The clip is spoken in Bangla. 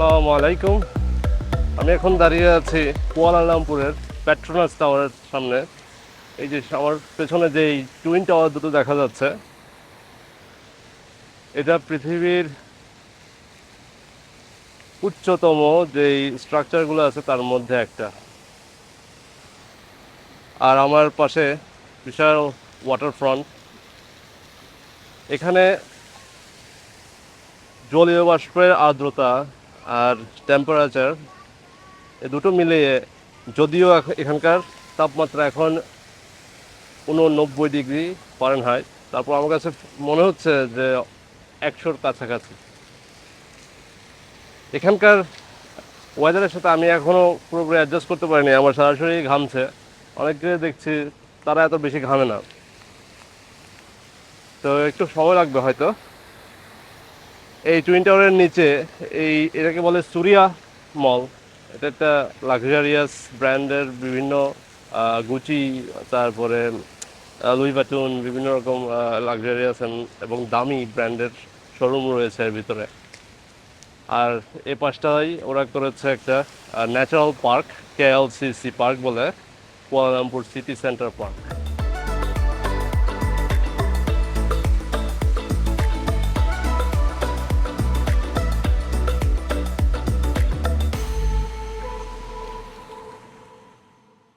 আসসালামু আলাইকুম। আমি এখন দাঁড়িয়ে আছি কুয়ালালামপুরের পেট্রোনাস টাওয়ারের সামনে। এই যে আমার পেছনে যে টুইন টাওয়ার দুটো দেখা যাচ্ছে, এটা পৃথিবীর উচ্চতম যেই স্ট্রাকচারগুলো আছে তার মধ্যে একটা। আর আমার পাশে বিশাল ওয়াটারফ্রন্ট এখানে জলীয় বাষ্পের আর্দ্রতা আর টেম্পারেচার এ দুটো মিলিয়ে যদিও এখ- এখানকার তাপমাত্রা এখন উননব্বই ডিগ্রি ফারেনহাইট তারপর আমার কাছে মনে হচ্ছে যে একশোর কাছাকাছি। এখানকার ওয়েদারের সাথে আমি এখনও পুরোপুরি অ্যাডজাস্ট করতে পারিনি, আমার সরাসরি ঘামছে। অনেকে দেখছি তারা এত বেশি ঘামে না। তো একটু সময় লাগবে হয়তো। এই টুইন টাওয়ারের নিচে এই এটাকে বলে সুরিয়া মল এটা একটা লাক্সারিয়াস ব্র্যান্ডের বিভিন্ন গুচি তারপরে লুই বাটুন বিভিন্ন রকম লাক্সারিয়াস এবং দামি ব্র্যান্ডের শোরুম রয়েছে এর ভিতরে। আর এ পাশটাই ওরা করেছে একটা ন্যাচারাল পার্ক কেএলসিসি পার্ক বলে Kuala Lumpur city centre park